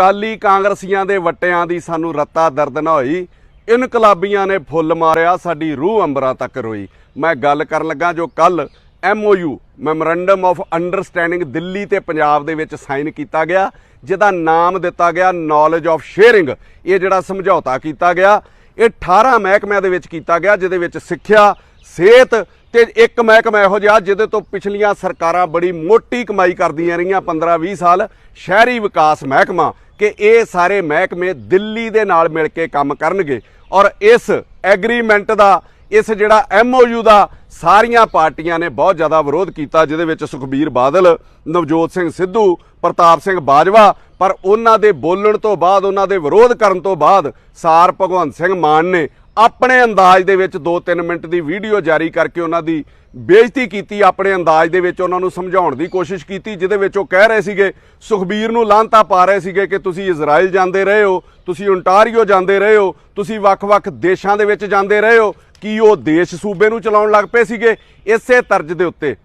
ਅਕਾਲੀ ਕਾਂਗਰਸੀਆਂ ਦੇ ਵਟਿਆਂ ਦੀ ਸਾਨੂੰ ਰੱਤਾ ਦਰਦ ਨਾ ਹੋਈ। ਇਨਕਲਾਬੀਆਂ ਨੇ ਫੁੱਲ ਮਾਰਿਆ, ਸਾਡੀ ਰੂਹ ਅੰਬਰਾਂ ਤੱਕ ਰੋਈ। ਮੈਂ ਗੱਲ ਕਰਨ ਲੱਗਾ ਜੋ ਕੱਲ MOU memorandum of understanding Delhi ਤੇ ਪੰਜਾਬ ਦੇ ਵਿੱਚ ਸਾਈਨ ਕੀਤਾ ਗਿਆ, ਜਿਹਦਾ ਨਾਮ ਦਿੱਤਾ ਗਿਆ ਨੌਲੇਜ ਆਫ ਸ਼ੇਅਰਿੰਗ ਇਹ ਜਿਹੜਾ ਸਮਝੌਤਾ ਕੀਤਾ ਗਿਆ, ਇਹ 18 ਮਹਿਕਮਿਆਂ ਦੇ ਵਿੱਚ ਕੀਤਾ ਗਿਆ, ਜਿਹਦੇ ਵਿੱਚ ਸਿੱਖਿਆ, ਸਿਹਤ ਤੇ ਇੱਕ ਮਹਿਕਮਾ ਇਹੋ ਜਿਹਾ, ਜਿਹਦੇ ਤੋਂ ਪਿਛਲੀਆਂ ਸਰਕਾਰਾਂ ਬੜੀ ਮੋਟੀ ਕਮਾਈ ਕਰਦੀਆਂ ਰਹੀਆਂ 15-20 ਸਾਲ। ਸ਼ਹਿਰੀ ਵਿਕਾਸ ਮਹਿਕਮਾ ਕਿ ਇਹ ਸਾਰੇ ਮਹਿਕਮੇ ਦਿੱਲੀ ਦੇ ਨਾਲ ਮਿਲ ਕੇ ਕੰਮ ਕਰਨਗੇ ਔਰ ਇਸ ਐਗਰੀਮੈਂਟ ਦਾ, ਇਸ ਜਿਹੜਾ ਐਮਓਯੂ ਦਾ ਸਾਰੀਆਂ ਪਾਰਟੀਆਂ ਨੇ ਬਹੁਤ ਜ਼ਿਆਦਾ ਵਿਰੋਧ ਕੀਤਾ, ਜਿਹਦੇ ਵਿੱਚ ਸੁਖਬੀਰ ਬਾਦਲ, ਨਵਜੋਤ ਸਿੰਘ ਸਿੱਧੂ, ਪ੍ਰਤਾਪ ਸਿੰਘ ਬਾਜਵਾ, ਪਰ ਉਹਨਾਂ ਦੇ ਬੋਲਣ ਤੋਂ ਬਾਅਦ, ਉਹਨਾਂ ਦੇ ਵਿਰੋਧ ਕਰਨ ਤੋਂ ਬਾਅਦ ਸਾਰ ਭਗਵੰਤ ਸਿੰਘ ਮਾਨ ਨੇ ਆਪਣੇ ਅੰਦਾਜ਼ ਦੇ ਵਿੱਚ 2-3 ਮਿੰਟ ਦੀ ਵੀਡੀਓ ਜਾਰੀ ਕਰਕੇ ਉਹਨਾਂ ਦੀ ਬੇਇੱਜ਼ਤੀ ਕੀਤੀ, ਆਪਣੇ ਅੰਦਾਜ਼ ਦੇ ਵਿੱਚ ਉਹਨਾਂ ਨੂੰ ਸਮਝਾਉਣ ਦੀ ਕੋਸ਼ਿਸ਼ ਕੀਤੀ, ਜਿਹਦੇ ਵਿੱਚ ਉਹ ਕਹਿ ਰਹੇ ਸੀਗੇ, ਸੁਖਬੀਰ ਨੂੰ ਲਾਂਤਾ ਪਾ ਰਹੇ ਸੀਗੇ ਕਿ ਤੁਸੀਂ ਇਜ਼ਰਾਈਲ ਜਾਂਦੇ ਰਹੇ ਹੋ, ਤੁਸੀਂ ਓਨਟਾਰੀਓ ਜਾਂਦੇ ਰਹੇ ਹੋ, ਤੁਸੀਂ ਵੱਖ-ਵੱਖ ਦੇਸ਼ਾਂ ਦੇ ਵਿੱਚ ਜਾਂਦੇ ਰਹੇ ਹੋ। ਕੀ ਉਹ ਦੇਸ਼ ਸੂਬੇ ਨੂੰ ਚਲਾਉਣ ਲੱਗ ਪਏ ਸੀਗੇ? ਇਸੇ ਤਰਜ ਦੇ ਉੱਤੇ।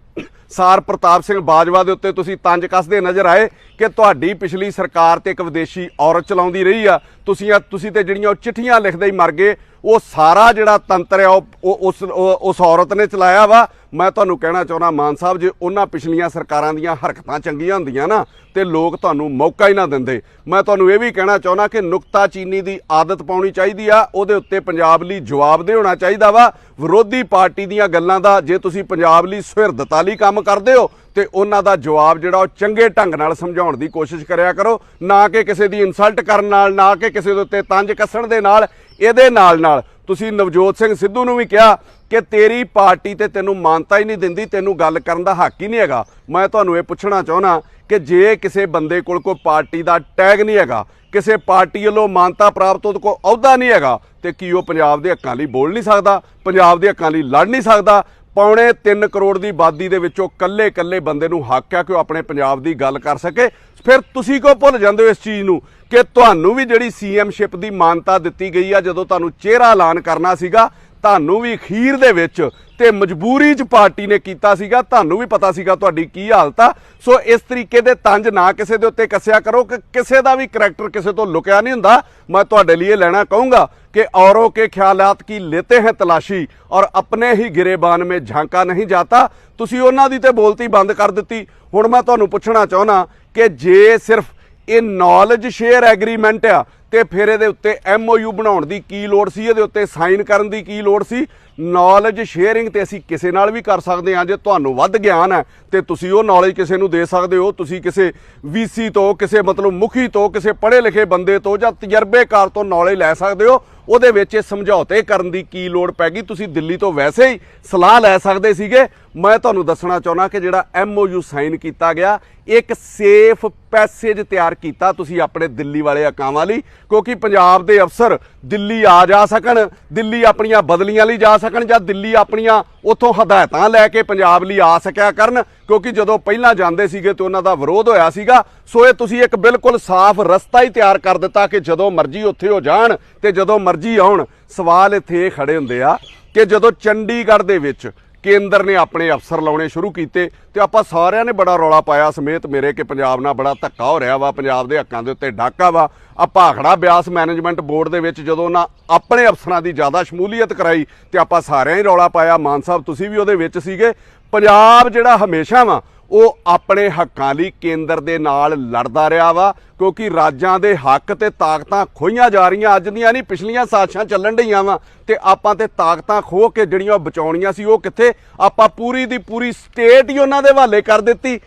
ਸਾਰ ਪ੍ਰਤਾਪ ਸਿੰਘ ਬਾਜਵਾ ਦੇ ਉੱਤੇ ਤੁਸੀਂ ਤੰਜ ਕੱਸਦੇ ਨਜ਼ਰ ਆਏ ਕਿ ਤੁਹਾਡੀ ਪਿਛਲੀ ਸਰਕਾਰ ਤੇ ਇੱਕ ਵਿਦੇਸ਼ੀ ਔਰਤ ਚਲਾਉਂਦੀ ਰਹੀ ਆ। ਤੁਸੀਂ ਆ, ਤੁਸੀਂ ਤੇ ਜਿਹੜੀਆਂ ਉਹ ਚਿੱਠੀਆਂ ਲਿਖਦੇ ਹੀ ਮਰ ਗਏ। ਉਹ ਸਾਰਾ ਜਿਹੜਾ ਤੰਤਰ ਆ, ਉਹ ਉਸ ਉਸ ਔਰਤ ਨੇ ਚਲਾਇਆ ਵਾ। ਮੈਂ ਤੁਹਾਨੂੰ ਕਹਿਣਾ ਚਾਹੁੰਦਾ, ਮਾਨ ਸਾਹਿਬ, ਜੇ ਉਹਨਾਂ ਪਿਛਲੀਆਂ ਸਰਕਾਰਾਂ ਦੀਆਂ ਹਰਕਤਾਂ ਚੰਗੀਆਂ ਹੁੰਦੀਆਂ ਨਾ, ਤੇ ਲੋਕ ਤੁਹਾਨੂੰ ਮੌਕਾ ਹੀ ਨਾ ਦਿੰਦੇ। ਮੈਂ ਤੁਹਾਨੂੰ ਇਹ ਵੀ ਕਹਿਣਾ ਚਾਹੁੰਦਾ ਕਿ ਨੁਕਤਾਚੀਨੀ ਦੀ ਆਦਤ ਪਾਉਣੀ ਚਾਹੀਦੀ ਆ, ਉਹਦੇ ਉੱਤੇ ਪੰਜਾਬ ਲਈ ਜਵਾਬ ਦੇ ਹੋਣਾ ਚਾਹੀਦਾ ਵਾ। ਵਿਰੋਧੀ ਪਾਰਟੀ ਦੀਆਂ ਗੱਲਾਂ ਦਾ, ਜੇ ਤੁਸੀਂ ਪੰਜਾਬ ਲਈ ਸੁਹਿਰਦਤਾ ਲਈ ਕੰਮ ਕਰਦੇ ਹੋ, ਤੇ ਉਹਨਾਂ ਦਾ ਜਵਾਬ ਜਿਹੜਾ, ਉਹ ਚੰਗੇ ਢੰਗ ਨਾਲ ਸਮਝਾਉਣ ਦੀ ਕੋਸ਼ਿਸ਼ ਕਰਿਆ ਕਰੋ। ਨਾ ਕਿ ਕਿਸੇ ਦੀ ਇਨਸਲਟ ਕਰਨ ਨਾਲ, ਨਾ ਕਿ ਕਿਸੇ ਦੇ ਉੱਤੇ ਤੰਜ ਕੱਸਣ ਦੇ ਨਾਲ। ਇਹਦੇ ਨਾਲ ਨਾਲ ਤੁਸੀਂ ਨਵਜੋਤ ਸਿੰਘ ਸਿੱਧੂ ਨੂੰ ਵੀ ਕਿਹਾ ਕਿ ਤੇਰੀ ਪਾਰਟੀ ਤੇ ਤੈਨੂੰ ਮਾਨਤਾ ਹੀ ਨਹੀਂ ਦਿੰਦੀ, ਤੈਨੂੰ ਗੱਲ ਕਰਨ ਦਾ ਹੱਕ ਹੀ ਨਹੀਂ ਹੈਗਾ। ਮੈਂ ਤੁਹਾਨੂੰ ਇਹ ਪੁੱਛਣਾ ਚਾਹੁੰਦਾ ਕਿ ਜੇ ਕਿਸੇ ਬੰਦੇ ਕੋਲ ਕੋਈ ਪਾਰਟੀ ਦਾ ਟੈਗ ਨਹੀਂ ਹੈਗਾ, ਕਿਸੇ ਪਾਰਟੀ ਵੱਲੋਂ ਮਾਨਤਾ ਪ੍ਰਾਪਤ ਉਹਦੇ ਕੋਲ ਅਹੁਦਾ ਨਹੀਂ ਹੈਗਾ, ਤੇ ਕੀ ਉਹ ਪੰਜਾਬ ਦੇ ਹੱਕਾਂ ਲਈ ਬੋਲ ਨਹੀਂ ਸਕਦਾ, ਪੰਜਾਬ ਦੇ ਹੱਕਾਂ ਲਈ ਲੜ ਨਹੀਂ ਸਕਦਾ, ਪੌਣੇ 3 ਕਰੋੜ ਦੀ ਆਬਾਦੀ ਦੇ ਵਿੱਚੋਂ ਕੱਲੇ-ਕੱਲੇ ਬੰਦੇ ਨੂੰ ਹੱਕ ਹੈ ਕਿ ਉਹ ਆਪਣੇ ਪੰਜਾਬ ਦੀ ਗੱਲ ਕਰ ਸਕੇ। ਫਿਰ ਤੁਸੀਂ ਕਿਉਂ ਭੁੱਲ ਜਾਂਦੇ ਹੋ ਇਸ ਚੀਜ਼ ਨੂੰ? ਕਿ ਤੁਹਾਨੂੰ ਵੀ ਜਿਹੜੀ ਸੀਐਮਸ਼ਿਪ ਦੀ ਮਾਨਤਾ ਦਿੱਤੀ ਗਈ ਆ ਜਦੋਂ ਤੁਹਾਨੂੰ ਚਿਹਰਾ ਐਲਾਨ ਕਰਨਾ ਸੀਗਾ ਤੁਹਾਨੂੰ ਵੀ ਅਖੀਰ ਦੇ ਵਿੱਚ ਤੇ ਮਜਬੂਰੀ 'ਚ ਪਾਰਟੀ ਨੇ ਕੀਤਾ ਸੀਗਾ ਤੁਹਾਨੂੰ ਵੀ ਪਤਾ ਸੀਗਾ ਤੁਹਾਡੀ ਕੀ ਹਾਲਤ ਆ ਸੋ ਇਸ ਤਰੀਕੇ ਦੇ ਤੰਜ ਨਾ ਕਿਸੇ ਦੇ ਉੱਤੇ ਕੱਸਿਆ ਕਰੋ ਕਿ ਕਿਸੇ ਦਾ ਵੀ ਕਰੈਕਟਰ ਕਿਸੇ ਤੋਂ ਲੁਕਿਆ ਨਹੀਂ ਹੁੰਦਾ ਮੈਂ ਤੁਹਾਡੇ ਲਈ ਇਹ ਲੈਣਾ ਕਹੂੰਗਾ कि औरों के ख्यालात की लेते हैं तलाशी और अपने ही ਗਿਰੇਬਾਨ में ਝਾਂਕਾ ਨਹੀਂ ਜਾਤਾ ਤੁਸੀਂ ਉਹਨਾਂ ਦੀ ਤੇ ਬੋਲਤੀ ਬੰਦ ਕਰ ਦਿੱਤੀ ਹੁਣ ਮੈਂ ਤੁਹਾਨੂੰ ਪੁੱਛਣਾ ਚਾਹੁੰਦਾ ਕਿ ਜੇ ਸਿਰਫ ਇਹ ਨੌਲੇਜ ਸ਼ੇਅਰ ਐਗਰੀਮੈਂਟ ਆ। ਤੇ ਫਿਰ ਇਹਦੇ ਉੱਤੇ ਐਮਓਯੂ ਬਣਾਉਣ ਦੀ ਕੀ ਲੋੜ ਸੀ? ਇਹਦੇ ਉੱਤੇ ਸਾਈਨ ਕਰਨ ਦੀ ਕੀ ਲੋੜ ਸੀ? ਨੌਲੇਜ ਸ਼ੇਅਰਿੰਗ ਤੇ ਅਸੀਂ ਕਿਸੇ ਨਾਲ ਵੀ ਕਰ ਸਕਦੇ ਹਾਂ, ਜੇ ਤੁਹਾਨੂੰ ਵੱਧ ਗਿਆਨ ਹੈ, ਤੇ ਤੁਸੀਂ ਉਹ ਨੌਲੇਜ ਕਿਸੇ ਨੂੰ ਦੇ ਸਕਦੇ ਹੋ। ਤੁਸੀਂ ਕਿਸੇ ਵੀਸੀ ਤੋਂ, ਕਿਸੇ ਮਤਲਬ ਮੁਖੀ ਤੋਂ, ਕਿਸੇ ਪੜ੍ਹੇ ਲਿਖੇ ਬੰਦੇ ਤੋਂ ਜਾਂ ਤਜਰਬੇਕਾਰ ਤੋਂ ਨੌਲੇਜ ਲੈ ਸਕਦੇ ਹੋ। ਉਹਦੇ ਵਿੱਚ ਇਹ ਸਮਝੌਤੇ ਕਰਨ ਦੀ ਕੀ ਲੋੜ ਪੈ ਗਈ? ਤੁਸੀਂ ਦਿੱਲੀ ਤੋਂ ਵੈਸੇ ਹੀ ਸਲਾਹ ਲੈ ਸਕਦੇ ਸੀਗੇ। ਮੈਂ ਤੁਹਾਨੂੰ ਦੱਸਣਾ ਚਾਹੁੰਦਾ ਕਿ ਜਿਹੜਾ ਐਮਓਯੂ ਸਾਈਨ ਕੀਤਾ ਗਿਆ ਇੱਕ ਸੇਫ ਪੈਸੇਜ ਤਿਆਰ ਕੀਤਾ ਤੁਸੀਂ ਆਪਣੇ ਦਿੱਲੀ ਵਾਲੇ ਅਕਾਵਾਂ ਲਈ, ਕਿਉਂਕਿ ਪੰਜਾਬ ਦੇ ਅਫਸਰ ਦਿੱਲੀ ਆ ਜਾ ਸਕਣ, ਦਿੱਲੀ ਆਪਣੀਆਂ ਬਦਲੀਆਂ ਲਈ ਜਾ ਸਕਣ ਜਾਂ ਦਿੱਲੀ ਆਪਣੀਆਂ ਉੱਥੋਂ ਹਦਾਇਤਾਂ ਲੈ ਕੇ ਪੰਜਾਬ ਲਈ ਆ ਸਕਿਆ ਕਰਨ, ਕਿਉਂਕਿ ਜਦੋਂ ਪਹਿਲਾਂ ਜਾਂਦੇ ਸੀਗੇ ਤੇ ਉਹਨਾਂ ਦਾ ਵਿਰੋਧ ਹੋਇਆ ਸੀਗਾ, ਸੋ ਇਹ ਤੁਸੀਂ ਇੱਕ ਬਿਲਕੁਲ ਸਾਫ਼ ਰਸਤਾ ਹੀ ਤਿਆਰ ਕਰ ਦਿੱਤਾ ਕਿ ਜਦੋਂ ਮਰਜ਼ੀ ਉੱਥੇ ਹੋ ਜਾਣ ਤੇ ਜਦੋਂ ਮਰਜ਼ੀ ਆਉਣ, ਸਵਾਲ ਇੱਥੇ ਇਹ ਖੜੇ ਹੁੰਦੇ ਆ ਕਿ ਜਦੋਂ ਚੰਡੀਗੜ੍ਹ ਦੇ ਵਿੱਚ ਕੇਂਦਰ ਨੇ ਆਪਣੇ ਅਫਸਰ ਲਾਉਣੇ ਸ਼ੁਰੂ ਕੀਤੇ ਤੇ ਆਪਾਂ ਸਾਰਿਆਂ ਨੇ ਬੜਾ ਰੌਲਾ ਪਾਇਆ ਸਮੇਤ ਮੇਰੇ ਕਿ ਪੰਜਾਬ ਨਾਲ ਬੜਾ ਧੱਕਾ ਹੋ ਰਿਹਾ ਵਾ, ਪੰਜਾਬ ਦੇ ਹੱਕਾਂ ਦੇ ਉੱਤੇ ਡਾਕਾ ਵਾ। ਆ ਭਾਖੜਾ ਬਿਆਸ ਮੈਨੇਜਮੈਂਟ ਬੋਰਡ ਦੇ ਵਿੱਚ ਜਦੋਂ ਉਹਨਾਂ ਆਪਣੇ ਅਫਸਰਾਂ ਦੀ ਜ਼ਿਆਦਾ ਸ਼ਮੂਲੀਅਤ ਕਰਾਈ ਤੇ ਆਪਾਂ ਸਾਰਿਆਂ ਹੀ ਰੌਲਾ ਪਾਇਆ। ਮਾਨ ਸਾਹਿਬ, ਤੁਸੀਂ ਵੀ ਉਹਦੇ ਵਿੱਚ ਸੀਗੇ। ਪੰਜਾਬ ਜਿਹੜਾ ਹਮੇਸ਼ਾ ਵਾ ਉਹ ਆਪਣੇ ਹੱਕਾਂ ਲਈ ਕੇਂਦਰ ਦੇ ਨਾਲ ਲੜਦਾ ਰਿਹਾ ਵਾ, ਕਿਉਂਕਿ ਰਾਜਾਂ ਦੇ ਹੱਕ ਤੇ ਤਾਕਤਾਂ ਖੋਈਆਂ ਜਾ ਰਹੀਆਂ, ਅੱਜ ਦੀਆਂ ਨਹੀਂ, ਪਿਛਲੀਆਂ ਸਾਸ਼ਾਂ ਚੱਲਣ ਢਈਆਂ ਵਾ, ਤੇ ਆਪਾਂ ਤੇ ਤਾਕਤਾਂ ਖੋ ਕੇ ਜਿਹੜੀਆਂ ਉਹ ਬਚਾਉਣੀਆਂ ਸੀ, ਉਹ ਕਿੱਥੇ? ਆਪਾਂ ਪੂਰੀ ਦੀ ਪੂਰੀ ਸਟੇਟ ਹੀ ਉਹਨਾਂ ਦੇ ਹਵਾਲੇ ਕਰ ਦਿੱਤੀ।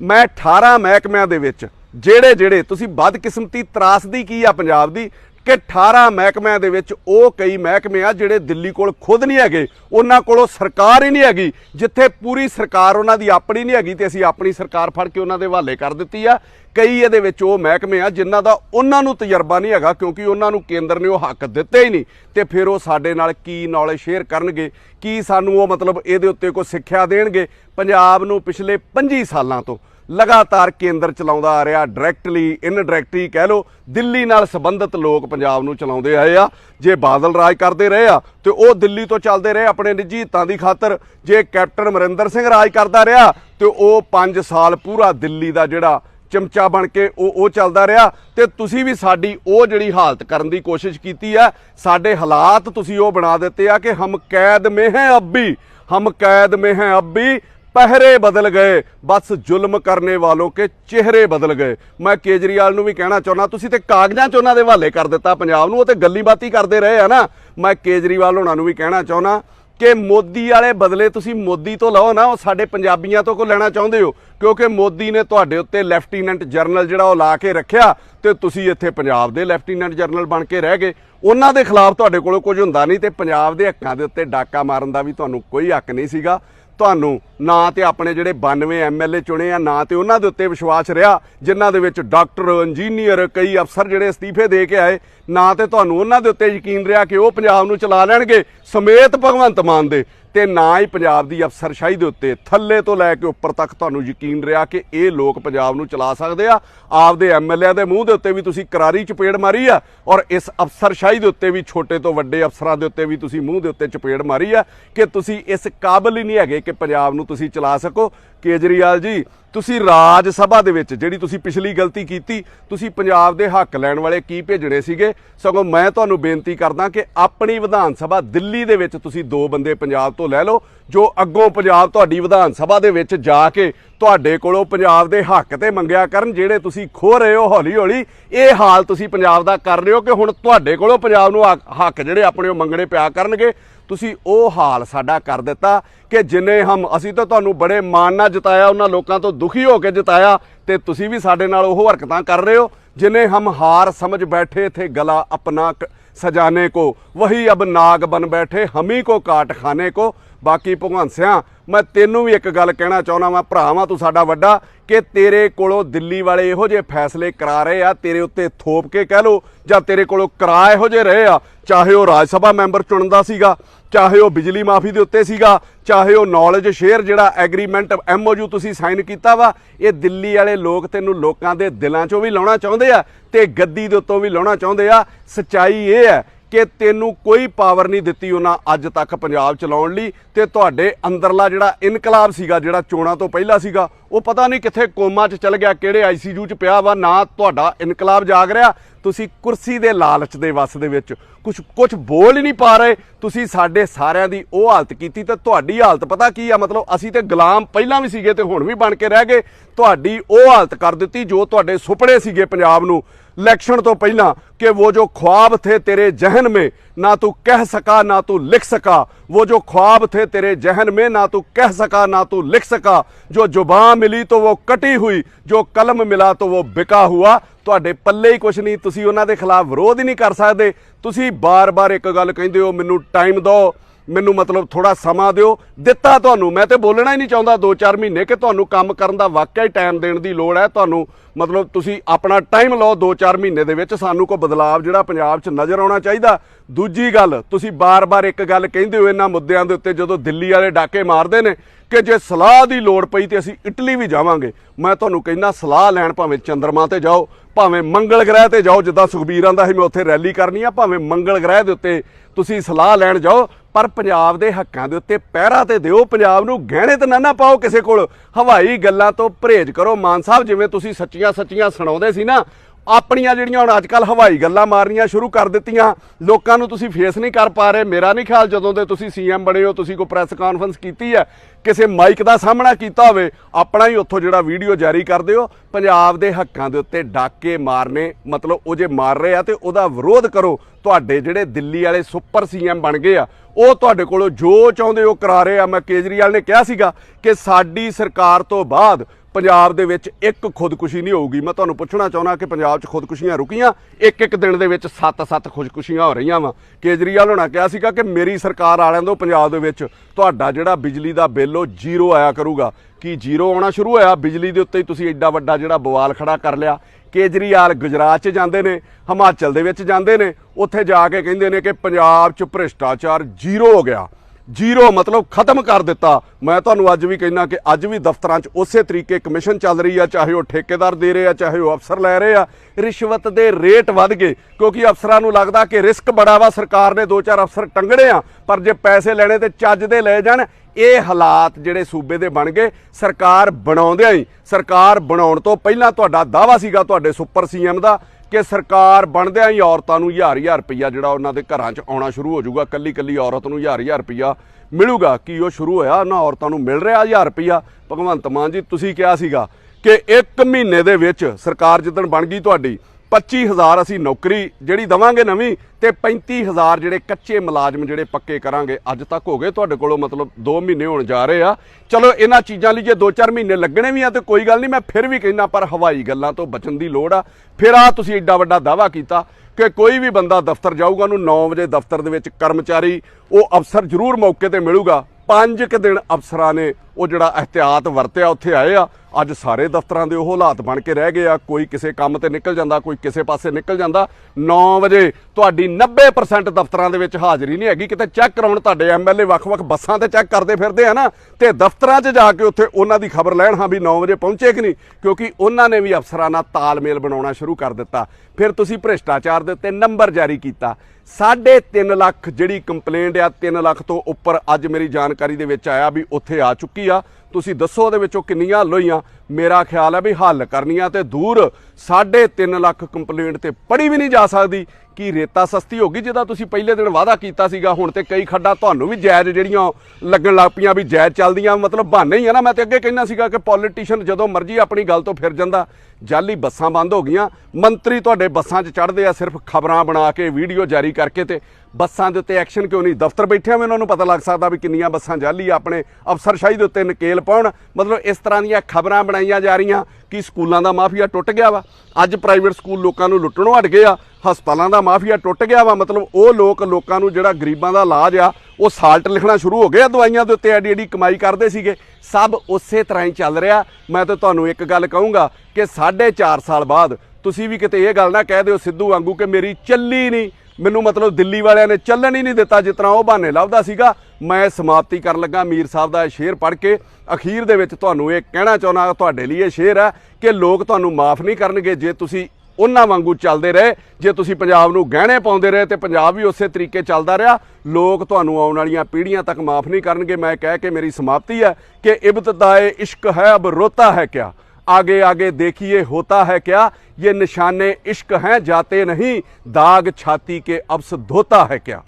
ਮੈਂ 18 ਮਹਿਕਮਿਆਂ ਦੇ ਵਿੱਚ ਜਿਹੜੇ ਜਿਹੜੇ ਤੁਸੀਂ ਬਦਕਿਸਮਤੀ ਤਰਾਸਦੀ ਕੀ ਆ ਪੰਜਾਬ ਦੀ ਕਿ 18 ਮਹਿਕਮਿਆਂ ਦੇ ਵਿੱਚ ਉਹ ਕਈ ਮਹਿਕਮੇ ਆ ਜਿਹੜੇ ਦਿੱਲੀ ਕੋਲ ਖੁਦ ਨਹੀਂ ਹੈਗੇ। ਉਹਨਾਂ ਕੋਲੋਂ ਸਰਕਾਰ ਹੀ ਨਹੀਂ ਹੈਗੀ। ਜਿੱਥੇ ਪੂਰੀ ਸਰਕਾਰ ਉਹਨਾਂ ਦੀ ਆਪਣੀ ਨਹੀਂ ਹੈਗੀ ਤੇ ਅਸੀਂ ਆਪਣੀ ਸਰਕਾਰ ਫੜ ਕੇ ਉਹਨਾਂ ਦੇ ਹਵਾਲੇ ਕਰ ਦਿੱਤੀ ਆ। ਕਈ ਇਹਦੇ ਵਿੱਚ ਉਹ ਮਹਿਕਮੇ ਆ ਜਿਨ੍ਹਾਂ ਦਾ ਉਹਨਾਂ ਨੂੰ ਤਜਰਬਾ ਨਹੀਂ ਹੈਗਾ ਕਿਉਂਕਿ ਉਹਨਾਂ ਨੂੰ ਕੇਂਦਰ ਨੇ ਉਹ ਹੱਕ ਦਿੱਤੇ ਹੀ ਨਹੀਂ। ਤੇ ਫਿਰ ਉਹ ਸਾਡੇ ਨਾਲ ਕੀ ਨੌਲੇਜ ਸ਼ੇਅਰ ਕਰਨਗੇ? ਕੀ ਸਾਨੂੰ ਉਹ ਮਤਲਬ ਇਹਦੇ ਉੱਤੇ ਕੋਈ ਸਿੱਖਿਆ ਦੇਣਗੇ? ਪੰਜਾਬ ਨੂੰ ਪਿਛਲੇ 25 ਸਾਲਾਂ ਤੋਂ ਲਗਾਤਾਰ ਕੇਂਦਰ ਚਲਾਉਂਦਾ ਆ ਰਿਹਾ ਡਾਇਰੈਕਟਲੀ ਇਨਡਾਇਰੈਕਟਲੀ ਕਹਿ ਲੋ ਦਿੱਲੀ ਨਾਲ ਸੰਬੰਧਿਤ ਲੋਕ ਪੰਜਾਬ ਨੂੰ ਚਲਾਉਂਦੇ ਆਏ ਆ। ਜੇ ਬਾਦਲ ਰਾਜ ਕਰਦੇ ਰਹੇ ਆ, ਤੇ ਉਹ ਦਿੱਲੀ ਤੋਂ ਚੱਲਦੇ ਰਹੇ ਆਪਣੇ ਨਿੱਜੀ ਹਿੱਤਾਂ ਦੀ ਖਾਤਰ। ਜੇ ਕੈਪਟਨ ਅਮਰਿੰਦਰ ਸਿੰਘ ਰਾਜ ਕਰਦਾ ਰਿਹਾ, ਤੇ ਉਹ 5 ਸਾਲ ਪੂਰਾ ਦਿੱਲੀ ਦਾ ਜਿਹੜਾ ਚਮਚਾ ਬਣ ਕੇ ਉਹ ਉਹ ਚੱਲਦਾ ਰਿਹਾ। ਤੇ ਤੁਸੀਂ ਵੀ ਸਾਡੀ ਉਹ ਜਿਹੜੀ ਹਾਲਤ ਕਰਨ ਦੀ ਕੋਸ਼ਿਸ਼ ਕੀਤੀ ਆ, ਸਾਡੇ ਹਾਲਾਤ ਤੁਸੀਂ ਉਹ ਬਣਾ ਦਿੱਤੇ ਆ ਕਿ ਹਮ ਕੈਦ ਮੇ ਹੈ ਅੱਬੀ, ਹਮ ਕੈਦ ਮੇ ਹੈ ਅੱਬੀ। ਪਹਿਰੇ ਬਦਲ ਗਏ। ਬਸ ਜ਼ੁਲਮ ਕਰਨੇ ਵਾਲੋਂ ਕੇ ਚਿਹਰੇ ਬਦਲ ਗਏ। ਮੈਂ ਕੇਜਰੀਵਾਲ ਨੂੰ ਵੀ ਕਹਿਣਾ ਚਾਹੁੰਦਾ, ਤੁਸੀਂ ਤੇ ਕਾਗਜ਼ਾਂ 'ਚ ਉਹਨਾਂ ਦੇ ਹਵਾਲੇ ਕਰ ਦਿੱਤਾ ਪੰਜਾਬ ਨੂੰ, ਉਹ ਤੇ ਗੱਲੀ ਬਾਤੀ ਕਰਦੇ ਰਹੇ ਆ ਨਾ। ਮੈਂ ਕੇਜਰੀਵਾਲ ਉਹਨਾਂ ਨੂੰ ਵੀ ਕਹਿਣਾ ਚਾਹੁੰਦਾ ਕਿ ਮੋਦੀ ਵਾਲੇ ਬਦਲੇ ਤੁਸੀਂ ਮੋਦੀ ਤੋਂ ਲਓ ਨਾ, ਉਹ ਸਾਡੇ ਪੰਜਾਬੀਆਂ ਤੋਂ ਕੋ ਲੈਣਾ ਚਾਹੁੰਦੇ ਹੋ। ਕਿਉਂਕਿ ਮੋਦੀ ਨੇ ਤੁਹਾਡੇ ਉੱਤੇ ਲੈਫਟੀਨੈਂਟ ਜਨਰਲ ਜਿਹੜਾ ਉਹ ਲਾ ਕੇ ਰੱਖਿਆ ਤੇ ਤੁਸੀਂ ਇੱਥੇ ਪੰਜਾਬ ਦੇ ਲੈਫਟੀਨੈਂਟ ਜਨਰਲ ਬਣ ਕੇ ਰਹਿ ਗਏ। ਉਹਨਾਂ ਦੇ ਖਿਲਾਫ ਤੁਹਾਡੇ ਕੋਲੋਂ ਕੁਝ ਹੁੰਦਾ ਨਹੀਂ ਤੇ ਪੰਜਾਬ ਦੇ ਹੱਕਾਂ ਦੇ ਉੱਤੇ ਡਾਕਾ ਮਾਰਨ ਦਾ ਵੀ ਤੁਹਾਨੂੰ ਕੋਈ ਹੱਕ ਨਹੀਂ ਸੀਗਾ। ਤੁਹਾਨੂੰ ਨਾ ਤੇ ਆਪਣੇ ਜਿਹੜੇ 92 ਐਮਐਲਏ ਚੁਣੇ ਆ, ਨਾ ਤੇ ਉਹਨਾਂ ਦੇ ਉੱਤੇ ਵਿਸ਼ਵਾਸ ਰਿਹਾ, ਜਿਨ੍ਹਾਂ ਦੇ ਵਿੱਚ ਡਾਕਟਰ, ਇੰਜੀਨੀਅਰ, ਕਈ ਅਫਸਰ ਜਿਹੜੇ ਅਸਤੀਫੇ ਦੇ ਕੇ ਆਏ, ਨਾ ਤੇ ਤੁਹਾਨੂੰ ਉਹਨਾਂ ਦੇ ਉੱਤੇ ਯਕੀਨ ਰਿਹਾ ਕਿ ਉਹ ਪੰਜਾਬ ਨੂੰ ਚਲਾ ਲੈਣਗੇ, ਸਮੇਤ ਭਗਵੰਤ ਮਾਨ ਦੇ। ਤੇ ਨਾ ਹੀ ਪੰਜਾਬ ਦੀ ਅਫਸਰਸ਼ਾਹੀ ਦੇ ਉੱਤੇ। ਥੱਲੇ ਤੋਂ ਲੈ ਕੇ ਉੱਪਰ ਤੱਕ ਤੁਹਾਨੂੰ ਯਕੀਨ ਰਿਹਾ ਕਿ ਇਹ ਲੋਕ ਪੰਜਾਬ ਨੂੰ ਚਲਾ ਸਕਦੇ ਆ। ਆਪਦੇ ਐਮਐਲਏ ਦੇ ਮੂੰਹ ਦੇ ਉੱਤੇ ਵੀ ਤੁਸੀਂ ਕਰਾਰੀ ਚਪੇੜ ਮਾਰੀ ਆ ਔਰ ਇਸ ਅਫਸਰਸ਼ਾਹੀ ਦੇ ਉੱਤੇ ਵੀ ਛੋਟੇ ਤੋਂ ਵੱਡੇ ਅਫਸਰਾਂ ਦੇ ਉੱਤੇ ਵੀ ਤੁਸੀਂ ਮੂੰਹ ਦੇ ਉੱਤੇ ਚਪੇੜ ਮਾਰੀ ਆ ਕਿ ਤੁਸੀਂ ਇਸ ਕਾਬਲ ਹੀ ਨਹੀਂ ਹੈਗੇ ਕਿ ਪੰਜਾਬ ਨੂੰ ਤੁਸੀਂ ਚਲਾ ਸਕੋ। ਕੇਜਰੀਵਾਲ ਜੀ, ਤੁਸੀਂ ਰਾਜ ਸਭਾ ਦੇ ਵਿੱਚ ਜਿਹੜੀ ਤੁਸੀਂ ਪਿਛਲੀ ਗਲਤੀ ਕੀਤੀ, ਤੁਸੀਂ ਪੰਜਾਬ ਦੇ ਹੱਕ ਲੈਣ ਵਾਲੇ ਕੀ ਭੇਜਣੇ ਸੀਗੇ? ਸਗੋਂ ਮੈਂ ਤੁਹਾਨੂੰ ਬੇਨਤੀ ਕਰਦਾ ਕਿ ਆਪਣੀ ਵਿਧਾਨ ਸਭਾ ਦਿੱਲੀ ਦੇ ਵਿੱਚ ਤੁਸੀਂ ਦੋ ਬੰਦੇ ਪੰਜਾਬ ਤੋਂ ਲੈ ਲਓ, ਜੋ ਅੱਗੋਂ ਪੰਜਾਬ ਤੁਹਾਡੀ ਵਿਧਾਨ ਸਭਾ ਦੇ ਵਿੱਚ ਜਾ ਕੇ ਤੁਹਾਡੇ ਕੋਲੋਂ ਪੰਜਾਬ ਦੇ ਹੱਕ ਤੇ ਮੰਗਿਆ ਕਰਨ, ਜਿਹੜੇ ਤੁਸੀਂ ਖੋ ਰਹੇ ਹੋ ਹੌਲੀ ਹੌਲੀ ਇਹ ਹਾਲ ਤੁਸੀਂ ਪੰਜਾਬ ਦਾ ਕਰ ਰਹੇ ਹੋ ਕਿ ਹੁਣ ਤੁਹਾਡੇ ਕੋਲੋਂ ਪੰਜਾਬ ਨੂੰ ਹੱਕ- ਹੱਕ ਜਿਹੜੇ ਆਪਣੇ ਉਹ ਮੰਗਣੇ ਪਿਆ ਕਰਨਗੇ। ਤੁਸੀਂ ਉਹ ਹਾਲ ਸਾਡਾ ਕਰ ਦਿੱਤਾ ਕਿ ਜਿੰਨੇ ਹਮ ਅਸੀਂ ਤਾਂ ਤੁਹਾਨੂੰ ਬੜੇ ਮਾਣ ਨਾਲ ਜਿਤਾਇਆ, ਉਹਨਾਂ ਲੋਕਾਂ ਤੋਂ ਦੁਖੀ ਹੋ ਕੇ ਜਿਤਾਇਆ ਤੇ ਤੁਸੀਂ ਵੀ ਸਾਡੇ ਨਾਲ ਉਹ ਹਰਕਤਾਂ ਕਰ ਰਹੇ ਹੋ, ਜਿਨੇ ਹਮ ਹਾਰ ਸਮਝ ਬੈਠੇ ਥੇ ਗਲਾ ਆਪਣਾ ਕ- ਸਜਾਨੇ ਕੋ, ਵਹੀ ਅਬ ਨਾਗ ਬਨ ਬੈਠੇ, ਹਮੀ ਕੋ ਕਾਟ ਖਾਨੇ ਕੋ ਬਾਕੀ ਭਗਵੰਤ ਸਿਆਂ, ਮੈਂ ਤੈਨੂੰ ਵੀ ਇੱਕ ਗੱਲ ਕਹਿਣਾ ਚਾਹੁੰਦਾ ਵਾਂ, ਭਰਾਵਾਂ, ਤੂੰ ਸਾਡਾ ਵੱਡਾ, ਕਿ ਤੇਰੇ ਕੋਲੋਂ ਦਿੱਲੀ ਵਾਲੇ ਇਹੋ ਜਿਹੇ ਫੈਸਲੇ ਕਰਾ ਰਹੇ ਆ, ਤੇਰੇ ਉੱਤੇ ਥੋਪ ਕੇ ਕਹਿ ਲੋ ਜਾਂ ਤੇਰੇ ਕੋਲੋਂ ਕਰਾ ਇਹੋ ਜਿਹੇ ਰਹੇ ਆ, ਚਾਹੇ ਉਹ ਰਾਜ ਸਭਾ ਮੈਂਬਰ ਚੁਣਦਾ ਸੀਗਾ, ਚਾਹੇ ਉਹ ਬਿਜਲੀ ਮਾਫੀ ਦੇ ਉੱਤੇ ਸੀਗਾ, ਚਾਹੇ ਉਹ ਨੌਲੇਜ ਸ਼ੇਅਰ ਜਿਹੜਾ ਐਗਰੀਮੈਂਟ ਐਮਓਯੂ ਤੁਸੀਂ ਸਾਈਨ ਕੀਤਾ ਵਾ, ਇਹ ਦਿੱਲੀ ਵਾਲੇ ਲੋਕ ਤੈਨੂੰ ਲੋਕਾਂ ਦੇ ਦਿਲਾਂ 'ਚੋਂ ਵੀ ਲਾਉਣਾ ਚਾਹੁੰਦੇ ਆ, ਤੇ ਗੱਦੀ ਦੇ ਉੱਤੋਂ ਵੀ ਲਾਉਣਾ ਚਾਹੁੰਦੇ ਆ। ਸਚਾਈ ਇਹ ਹੈ ਕਿ ਤੈਨੂੰ ਕੋਈ ਪਾਵਰ ਨਹੀਂ ਦਿੱਤੀ ਉਹਨਾਂ ਅੱਜ ਤੱਕ ਪੰਜਾਬ ਚਲਾਉਣ ਲਈ ਤੇ ਤੁਹਾਡੇ ਅੰਦਰਲਾ ਜਿਹੜਾ ਇਨਕਲਾਬ ਸੀਗਾ, ਜਿਹੜਾ ਚੋਣਾਂ ਤੋਂ ਪਹਿਲਾਂ ਸੀਗਾ, ਉਹ ਪਤਾ ਨਹੀਂ ਕਿੱਥੇ ਕੋਮਾ 'ਚ ਚਲ ਗਿਆ, ਕਿਹੜੇ ਆਈਸੀਯੂ 'ਚ ਪਿਆ ਵਾ, ਨਾ ਤੁਹਾਡਾ ਇਨਕਲਾਬ ਜਾਗ ਰਿਹਾ। ਤੁਸੀਂ ਕੁਰਸੀ ਦੇ ਲਾਲਚ ਦੇ ਵਸ ਦੇ ਵਿੱਚ ਕੁਝ ਕੁਝ ਬੋਲ ਹੀ ਨਹੀਂ ਪਾ ਰਹੇ। ਤੁਸੀਂ ਸਾਡੇ ਸਾਰਿਆਂ ਦੀ ਉਹ ਹਾਲਤ ਕੀਤੀ ਤੇ ਤੁਹਾਡੀ ਹਾਲਤ ਪਤਾ ਕੀ ਆ? ਮਤਲਬ ਅਸੀਂ ਤੇ ਗੁਲਾਮ ਪਹਿਲਾਂ ਵੀ ਸੀਗੇ ਤੇ ਹੁਣ ਵੀ ਬਣ ਕੇ ਰਹਿ ਗਏ। ਤੁਹਾਡੀ ਉਹ ਹਾਲਤ ਕਰ ਦਿੱਤੀ ਜੋ ਤੁਹਾਡੇ ਸੁਪਨੇ ਸੀਗੇ ਪੰਜਾਬ ਨੂੰ। इलेक्शन तो पहला कि वो जो ख्वाब थे तेरे जहन में ना तू कह सका ना तू लिख सका वो जो ख्वाब थे तेरे जहन में ना तू कह सका ना तू लिख सका जो जुबान मिली तो वो कटी हुई जो कलम मिला तो वो बिका हुआ ਤੁਹਾਡੇ ਪੱਲੇ ਹੀ ਕੁਝ ਨਹੀਂ ਤੁਸੀਂ ਉਹਨਾਂ ਦੇ ਖਿਲਾਫ ਵਿਰੋਧ ਹੀ ਨਹੀਂ ਕਰ ਸਕਦੇ ਤੁਸੀਂ ਬਾਰ-ਬਾਰ ਇੱਕ ਗੱਲ ਕਹਿੰਦੇ ਹੋ ਮੈਨੂੰ ਟਾਈਮ ਦਿਓ ਮੈਨੂੰ ਮਤਲਬ ਥੋੜਾ ਸਮਾਂ ਦਿਓ। ਦਿੱਤਾ ਤੁਹਾਨੂੰ। ਮੈਂ ਤੇ ਬੋਲਣਾ ਹੀ ਨਹੀਂ ਚਾਹੁੰਦਾ 2-4 ਮਹੀਨੇ ਕਿ ਤੁਹਾਨੂੰ ਕੰਮ ਕਰਨ ਦਾ ਵਾਕਿਆ ਹੀ ਟਾਈਮ ਦੇਣ ਦੀ ਲੋੜ ਹੈ। ਤੁਹਾਨੂੰ ਮਤਲਬ ਤੁਸੀਂ ਆਪਣਾ ਟਾਈਮ ਲਓ 2-4 ਮਹੀਨੇ ਦੇ ਵਿੱਚ। ਸਾਨੂੰ ਕੋਈ ਬਦਲਾਅ ਜਿਹੜਾ ਪੰਜਾਬ 'ਚ ਨਜ਼ਰ ਆਉਣਾ ਚਾਹੀਦਾ। ਦੂਜੀ ਗੱਲ, ਤੁਸੀਂ ਬਾਰ-ਬਾਰ ਇੱਕ ਗੱਲ ਕਹਿੰਦੇ ਹੋ ਇਹਨਾਂ ਮੁੱਦਿਆਂ ਦੇ ਉੱਤੇ ਜਦੋਂ ਦਿੱਲੀ ਵਾਲੇ ਡਾਕੇ ਮਾਰਦੇ ਨੇ ਕਿ ਜੇ ਸਲਾਹ ਦੀ ਲੋੜ ਪਈ ਤੇ ਅਸੀਂ ਇਟਲੀ ਵੀ ਜਾਵਾਂਗੇ। ਮੈਂ ਤੁਹਾਨੂੰ ਕਹਿੰਦਾ ਸਲਾਹ ਲੈਣ ਭਾਵੇਂ ਚੰਦਰਮਾ ਤੇ ਜਾਓ, ਭਾਵੇਂ ਮੰਗਲ ਗ੍ਰਹਿ ਤੇ ਜਾਓ, ਜਿੱਦਾਂ ਸੁਖਬੀਰ ਆਂਦਾ ਸੀ ਮੈਂ ਉੱਥੇ ਰੈਲੀ ਕਰਨੀ ਆ, ਭਾਵੇਂ ਮੰਗਲ ਗ੍ਰਹਿ ਦੇ ਉੱਤੇ ਤੁਸੀਂ ਸਲਾਹ ਲੈਣ ਜਾਓ, ਪਰ ਪੰਜਾਬ ਦੇ ਹੱਕਾਂ ਦੇ ਉੱਤੇ ਪਹਿਰਾ ਤੇ ਦਿਓ, ਪੰਜਾਬ ਨੂੰ ਗਹਿਣੇ ਤੇ ਨਾ ਨਾ ਪਾਓ ਕਿਸੇ ਕੋਲ। ਹਵਾਈ ਗੱਲਾਂ ਤੋਂ ਪਰਹੇਜ਼ ਕਰੋ। ਮਾਨ ਸਾਹਿਬ, ਜਿਵੇਂ ਤੁਸੀਂ ਸੱਚੀਆਂ ਸੱਚੀਆਂ ਸੁਣਾਉਂਦੇ ਸੀ ਨਾ ਆਪਣੀਆਂ ਜਿਹੜੀਆਂ ਹੁਣ ਅੱਜ ਕੱਲ ਹਵਾਈ ਗੱਲਾਂ ਮਾਰਨੀਆਂ ਸ਼ੁਰੂ ਕਰ ਦਿੱਤੀਆਂ, ਲੋਕਾਂ ਨੂੰ ਤੁਸੀਂ ਫੇਸ ਨਹੀਂ ਕਰ ਪਾ ਰਹੇ, ਮੇਰਾ ਨਹੀਂ ਖਿਆਲ ਜਦੋਂ ਦੇ ਤੁਸੀਂ ਸੀਐਮ ਬਣੇ ਹੋ, ਤੁਸੀਂ ਕੋਈ ਪ੍ਰੈਸ ਕਾਨਫਰੰਸ ਕੀਤੀ ਹੈ, ਕਿਸੇ ਮਾਈਕ ਦਾ ਸਾਹਮਣਾ ਕੀਤਾ ਹੋਵੇ, ਆਪਣਾ ਹੀ ਉੱਥੋਂ ਜਿਹੜਾ ਵੀਡੀਓ ਜਾਰੀ ਕਰਦੇ ਹੋ, ਪੰਜਾਬ ਦੇ ਹੱਕਾਂ ਦੇ ਉੱਤੇ ਡਾਕੇ ਮਾਰਨੇ, ਮਤਲਬ ਉਹ ਜੇ ਮਾਰ ਰਹੇ ਆ ਤੇ ਉਹਦਾ ਵਿਰੋਧ ਕਰੋ, ਤੁਹਾਡੇ ਜਿਹੜੇ ਦਿੱਲੀ ਵਾਲੇ ਸੁਪਰ ਸੀਐਮ ਬਣ ਗਏ ਆ, ਉਹ ਤੁਹਾਡੇ ਕੋਲੋਂ ਜੋ ਚਾਹੁੰਦੇ ਉਹ ਕਰਾ ਰਹੇ ਆ, ਮੈਂ ਕੇਜਰੀਵਾਲ ਨੇ ਕਿਹਾ ਸੀਗਾ ਕਿ ਸਾਡੀ ਸਰਕਾਰ ਤੋਂ ਬਾਅਦ ਪੰਜਾਬ ਦੇ ਵਿੱਚ ਇੱਕ ਖੁਦਕੁਸ਼ੀ ਨਹੀਂ ਹੋਊਗੀ। ਮੈਂ ਤੁਹਾਨੂੰ ਪੁੱਛਣਾ ਚਾਹੁੰਦਾ ਕਿ ਪੰਜਾਬ 'ਚ ਖੁਦਕੁਸ਼ੀਆਂ ਰੁਕੀਆਂ? ਇੱਕ ਇੱਕ ਦਿਨ ਦੇ ਵਿੱਚ 7-7 ਖੁਦਕੁਸ਼ੀਆਂ ਹੋ ਰਹੀਆਂ ਵਾ। ਕੇਜਰੀਵਾਲ ਹੋਣਾ ਕਿਹਾ ਸੀਗਾ ਕਿ ਮੇਰੀ ਸਰਕਾਰ ਆਲਿਆਂ ਤੋਂ ਪੰਜਾਬ ਦੇ ਵਿੱਚ ਤੁਹਾਡਾ ਜਿਹੜਾ ਬਿਜਲੀ ਦਾ ਬਿੱਲ ਉਹ ਜ਼ੀਰੋ ਆਇਆ ਕਰੂਗਾ। ਕਿ ਜ਼ੀਰੋ ਆਉਣਾ ਸ਼ੁਰੂ ਹੋਇਆ? ਬਿਜਲੀ ਦੇ ਉੱਤੇ ਹੀ ਤੁਸੀਂ ਐਡਾ ਵੱਡਾ ਜਿਹੜਾ ਬਵਾਲ ਖੜਾ ਕਰ ਲਿਆ। ਕੇਜਰੀਵਾਲ ਗੁਜਰਾਤ 'ਚ ਜਾਂਦੇ ਨੇ, ਹਿਮਾਚਲ ਦੇ ਵਿੱਚ ਜਾਂਦੇ ਨੇ। ਉੱਥੇ ਜਾ ਕੇ ਕਹਿੰਦੇ ਨੇ ਕਿ ਪੰਜਾਬ 'ਚ ਭ੍ਰਿਸ਼ਟਾਚਾਰ ਜ਼ੀਰੋ ਹੋ ਗਿਆ। ਜ਼ੀਰੋ ਮਤਲਬ ਖਤਮ ਕਰ ਦਿੱਤਾ। ਮੈਂ ਤੁਹਾਨੂੰ ਅੱਜ ਵੀ ਕਹਿਣਾ ਕਿ ਅੱਜ ਵੀ ਦਫ਼ਤਰਾਂ 'ਚ ਉਸੇ ਤਰੀਕੇ ਕਮਿਸ਼ਨ ਚੱਲ ਰਹੀ ਆ, ਚਾਹੇ ਉਹ ਠੇਕੇਦਾਰ ਦੇ ਰਹੇ ਆ, ਚਾਹੇ ਉਹ ਅਫਸਰ ਲੈ ਰਹੇ ਆ। ਰਿਸ਼ਵਤ ਦੇ ਰੇਟ ਵੱਧ ਗਏ, ਕਿਉਂਕਿ ਅਫਸਰਾਂ ਨੂੰ ਲੱਗਦਾ ਕਿ ਰਿਸਕ ਬੜਾ ਵਾ, ਸਰਕਾਰ ਨੇ ਦੋ ਚਾਰ ਅਫਸਰ ਟੰਗਣੇ ਆ, ਪਰ ਜੇ ਪੈਸੇ ਲੈਣੇ ਤੇ ਚੱਜ ਦੇ ਲੈ ਜਾਣ, ਇਹ ਹਾਲਾਤ ਜਿਹੜੇ ਸੂਬੇ ਦੇ ਬਣ ਗਏ। ਸਰਕਾਰ ਬਣਾਉਂਦਿਆਂ ਹੀ, ਸਰਕਾਰ ਬਣਾਉਣ ਤੋਂ ਪਹਿਲਾਂ ਤੁਹਾਡਾ ਦਾਵਾ ਸੀਗਾ, ਤੁਹਾਡੇ ਸੁਪਰ ਸੀਐਮ ਦਾ। ਕਿ ਸਰਕਾਰ ਬਣਦਿਆਂ ਹੀ ਔਰਤਾਂ ਨੂੰ ਹਜ਼ਾਰ ਹਜ਼ਾਰ ਰੁਪਈਆ ਜਿਹੜਾ ਉਹਨਾਂ ਦੇ ਘਰਾਂ 'ਚ ਆਉਣਾ ਸ਼ੁਰੂ ਹੋ ਜਾਊਗਾ ਕੱਲੀ ਕੱਲੀ ਔਰਤ ਨੂੰ ਹਜ਼ਾਰ ਹਜ਼ਾਰ ਰੁਪਈਆ ਮਿਲੂਗਾ। ਕੀ ਉਹ ਸ਼ੁਰੂ ਹੋਇਆ? ਉਹਨਾਂ ਔਰਤਾਂ ਨੂੰ ਮਿਲ ਰਿਹਾ ਹਜ਼ਾਰ ਰੁਪਈਆ? ਭਗਵੰਤ ਮਾਨ ਜੀ, ਤੁਸੀਂ ਕਿਹਾ ਸੀਗਾ ਕਿ ਇੱਕ ਮਹੀਨੇ ਦੇ ਵਿੱਚ ਸਰਕਾਰ ਜਿੱਦਣ ਬਣ ਗਈ ਤੁਹਾਡੀ 25000 ਅਸੀਂ ਨੌਕਰੀ ਜਿਹੜੀ ਦਵਾਂਗੇ ਨਵੀਂ ਤੇ 35000 ਜਿਹੜੇ ਕੱਚੇ ਮੁਲਾਜ਼ਮ ਜਿਹੜੇ ਪੱਕੇ ਕਰਾਂਗੇ। ਅੱਜ ਤੱਕ ਹੋ ਗਏ ਤੁਹਾਡੇ ਕੋਲੋਂ ਮਤਲਬ 2 ਮਹੀਨੇ ਹੋਣ ਜਾ ਰਹੇ ਆ। ਚਲੋ, ਇਹਨਾਂ ਚੀਜ਼ਾਂ ਲਈ ਜੇ 2-4 ਮਹੀਨੇ ਲੱਗਣੇ ਵੀ ਆ ਤੇ ਕੋਈ ਗੱਲ ਨਹੀਂ, ਮੈਂ ਫਿਰ ਵੀ ਕਹਿੰਦਾ, ਪਰ ਹਵਾਈ ਗੱਲਾਂ ਤੋਂ ਬਚਣ ਦੀ ਲੋੜ ਆ। ਫਿਰ ਆ ਤੁਸੀਂ ਐਡਾ ਵੱਡਾ ਦਾਵਾ ਕੀਤਾ ਕਿ ਕੋਈ ਵੀ ਬੰਦਾ ਦਫ਼ਤਰ ਜਾਊਗਾ, ਉਹਨੂੰ 9 ਵਜੇ ਦਫ਼ਤਰ ਦੇ ਵਿੱਚ ਕਰਮਚਾਰੀ, ਉਹ ਅਫਸਰ ਜ਼ਰੂਰ ਮੌਕੇ ਤੇ ਮਿਲੂਗਾ। ਪੰਜ ਕੁ ਦਿਨ ਅਫਸਰਾਂ ਨੇ ਉਹ ਜਿਹੜਾ ਅਹਤਿਆਤ ਵਰਤਿਆ ਉੱਥੇ ਆਏ ਆ, ਅੱਜ ਸਾਰੇ ਦਫ਼ਤਰਾਂ ਦੇ ਉਹ ਹਾਲਾਤ ਬਣ ਕੇ ਰਹਿ ਗਏ ਆ। ਕੋਈ ਕਿਸੇ ਕੰਮ ਤੇ ਨਿਕਲ ਜਾਂਦਾ, ਕੋਈ ਕਿਸੇ ਪਾਸੇ ਨਿਕਲ ਜਾਂਦਾ। 9 ਵਜੇ ਤੁਹਾਡੀ 90% ਦਫ਼ਤਰਾਂ ਦੇ ਵਿੱਚ ਹਾਜ਼ਰੀ ਨਹੀਂ ਹੈਗੀ। ਕਿਤੇ ਚੈੱਕ ਕਰਾਉਣ ਤੁਹਾਡੇ ਐਮਐਲਏ ਵੱਖ-ਵੱਖ ਬੱਸਾਂ ਤੇ ਚੈੱਕ ਕਰਦੇ ਫਿਰਦੇ ਆ ਨਾ, ਤੇ ਦਫ਼ਤਰਾਂ 'ਚ ਜਾ ਕੇ ਉੱਥੇ ਉਹਨਾਂ ਦੀ ਖਬਰ ਲੈਣ, ਹਾਂ ਵੀ 9 ਵਜੇ ਪਹੁੰਚੇ ਕਿ ਨਹੀਂ? ਕਿਉਂਕਿ ਉਹਨਾਂ ਨੇ ਵੀ ਅਫਸਰਾਂ ਨਾਲ ਤਾਲਮੇਲ ਬਣਾਉਣਾ ਸ਼ੁਰੂ ਕਰ ਦਿੱਤਾ। ਫਿਰ ਤੁਸੀਂ ਭ੍ਰਿਸ਼ਟਾਚਾਰ ਦੇ ਉੱਤੇ ਨੰਬਰ ਜਾਰੀ ਕੀਤਾ। ਸਾਢੇ ਤਿੰਨ ਲੱਖ ਜਿਹੜੀ ਕੰਪਲੇਂਟ ਆ 3 ਲੱਖ ਤੋਂ ਉੱਪਰ ਅੱਜ ਮੇਰੀ ਜਾਣਕਾਰੀ ਦੇ ਵਿੱਚ ਆਇਆ ਵੀ ਉੱਥੇ ਆ ਚੁੱਕੀ ਆ। ਤੁਸੀਂ ਦੱਸੋ ਉਹਦੇ ਵਿੱਚੋਂ ਕਿੰਨੀਆਂ ਹੱਲ ਹੋਈਆਂ ਮੇਰਾ ਖਿਆਲ ਹੈ ਵੀ ਹੱਲ ਕਰਨੀਆਂ ਤੇ ਦੂਰ ਸਾਢੇ ਤਿੰਨ ਲੱਖ ਕੰਪਲੇਂਟ ਤੇ ਪੜੀ ਵੀ ਨਹੀਂ ਜਾ ਸਕਦੀ। ਕੀ ਰੇਤਾ ਸਸਤੀ ਹੋ ਗਈ ਜਿਹਦਾ ਤੁਸੀਂ ਪਹਿਲੇ ਦਿਨ ਵਾਅਦਾ ਕੀਤਾ ਸੀਗਾ, ਹੁਣ ਤੇ ਕਈ ਖੱਡਾਂ ਤੁਹਾਨੂੰ ਵੀ ਜਾਇਜ਼ ਜਿਹੜੀਆਂ ਲੱਗਣ ਲੱਗ ਪਈਆਂ ਵੀ ਜਾਇਜ਼ ਚੱਲਦੀਆਂ, ਮਤਲਬ ਬਹਾਨੇ ਹੀ ਆ ਨਾ, ਮੈਂ ਤੇ ਅੱਗੇ ਕਹਿਣਾ ਸੀਗਾ ਕਿ ਪੋਲੀਟੀਸ਼ੀਅਨ ਜਦੋਂ ਮਰਜ਼ੀ ਆਪਣੀ ਗੱਲ ਤੋਂ ਫਿਰ ਜਾਂਦਾ, ਜਾਲੀ ਬੱਸਾਂ ਬੰਦ ਹੋ ਗਈਆਂ, ਮੰਤਰੀ ਤੁਹਾਡੇ ਬੱਸਾਂ 'ਚ ਚੜ੍ਹਦੇ ਆ ਸਿਰਫ ਖਬਰਾਂ ਬਣਾ ਕੇ, ਵੀਡੀਓ ਜਾਰੀ ਕਰਕੇ ਤੇ ਬੱਸਾਂ ਦੇ ਉੱਤੇ ਐਕਸ਼ਨ ਕਿਉਂ ਨਹੀਂ? ਦਫ਼ਤਰ ਬੈਠਿਆਂ ਵੀ ਉਹਨਾਂ ਨੂੰ ਪਤਾ ਲੱਗ ਸਕਦਾ ਵੀ ਕਿੰਨੀਆਂ ਬੱਸਾਂ ਜਾਲੀ ਆ, ਆਪਣੇ ਅਫਸਰਸ਼ਾਹੀ ਦੇ ਉੱਤੇ ਨਕੇਲ ਪਾਉਣ, ਮਤਲਬ ਇਸ ਤਰ੍ਹਾਂ ਦੀਆਂ ਖਬਰਾਂ ਬਣਾਈਆਂ ਜਾ ਰਹੀਆਂ ਕਿ ਸਕੂਲਾਂ ਦਾ ਮਾਫੀਆ ਟੁੱਟ ਗਿਆ ਵਾ। ਅੱਜ ਪ੍ਰਾਈਵੇਟ ਸਕੂਲ ਲੋਕਾਂ ਨੂੰ ਲੁੱਟਣੋਂ ਹਟ ਗਏ ਆ ਹਸਪਤਾਲਾਂ ਦਾ ਮਾਫੀਆ ਟੁੱਟ ਗਿਆ ਵਾ। ਮਤਲਬ ਉਹ ਲੋਕ, ਲੋਕਾਂ ਨੂੰ ਜਿਹੜਾ ਗਰੀਬਾਂ ਦਾ ਇਲਾਜ ਆ, ਉਹ ਸਾਲਟ ਲਿਖਣਾ ਸ਼ੁਰੂ ਹੋ ਗਿਆ ਦਵਾਈਆਂ ਦੇ ਉੱਤੇ। ਐਡੀ ਐਡੀ ਕਮਾਈ ਕਰਦੇ ਸੀਗੇ। ਸਭ ਉਸੇ ਤਰ੍ਹਾਂ ਹੀ ਚੱਲ ਰਿਹਾ। ਮੈਂ ਤਾਂ ਤੁਹਾਨੂੰ ਇੱਕ ਗੱਲ ਕਹੂੰਗਾ ਕਿ 4.5 ਸਾਲ ਬਾਅਦ ਤੁਸੀਂ ਵੀ ਕਿਤੇ ਇਹ ਗੱਲ ਨਾ ਕਹਿ ਦਿਓ ਸਿੱਧੂ ਵਾਂਗੂ ਕਿ ਮੇਰੀ ਚੱਲੀ ਨਹੀਂ। ਮੈਨੂੰ ਮਤਲਬ ਦਿੱਲੀ ਵਾਲਿਆਂ ਨੇ ਚੱਲਣ ਹੀ ਨਹੀਂ ਦਿੱਤਾ ਜਿਸ ਤਰ੍ਹਾਂ ਉਹ ਬਹਾਨੇ ਲੱਭਦਾ ਸੀਗਾ। ਮੈਂ ਸਮਾਪਤੀ ਕਰਨ ਲੱਗਾ ਮੀਰ ਸਾਹਿਬ ਦਾ ਇਹ ਸ਼ੇਰ ਪੜ੍ਹ ਕੇ। ਅਖੀਰ ਦੇ ਵਿੱਚ ਤੁਹਾਨੂੰ ਇਹ ਕਹਿਣਾ ਚਾਹੁੰਦਾ, ਤੁਹਾਡੇ ਲਈ ਇਹ ਸ਼ੇਰ ਹੈ ਕਿ ਲੋਕ ਤੁਹਾਨੂੰ ਮਾਫ ਨਹੀਂ ਕਰਨਗੇ। ਜੇ ਤੁਸੀਂ ਉਹਨਾਂ ਵਾਂਗੂ ਚੱਲਦੇ ਰਹੇ ਜੇ ਤੁਸੀਂ ਪੰਜਾਬ ਨੂੰ ਗਹਿਣੇ ਪਾਉਂਦੇ ਰਹੇ ਤੇ ਪੰਜਾਬ ਵੀ ਉਸੇ ਤਰੀਕੇ ਚੱਲਦਾ ਰਿਹਾ ਲੋਕ ਤੁਹਾਨੂੰ ਆਉਣ ਵਾਲੀਆਂ ਪੀੜ੍ਹੀਆਂ ਤੱਕ ਮਾਫ ਨਹੀਂ ਕਰਨਗੇ ਮੈਂ ਕਹਿ ਕੇ ਮੇਰੀ ਸਮਾਪਤੀ ਹੈ ਕਿ ਇਬਤਦਾਏ ਇਸ਼ਕ ਹੈ ਅਬ ਰੋਤਾ ਹੈ ਕਿਆ आगे आगे देखिए होता है क्या ये निशाने इश्क हैं जाते नहीं दाग छाती के अब से धोता है क्या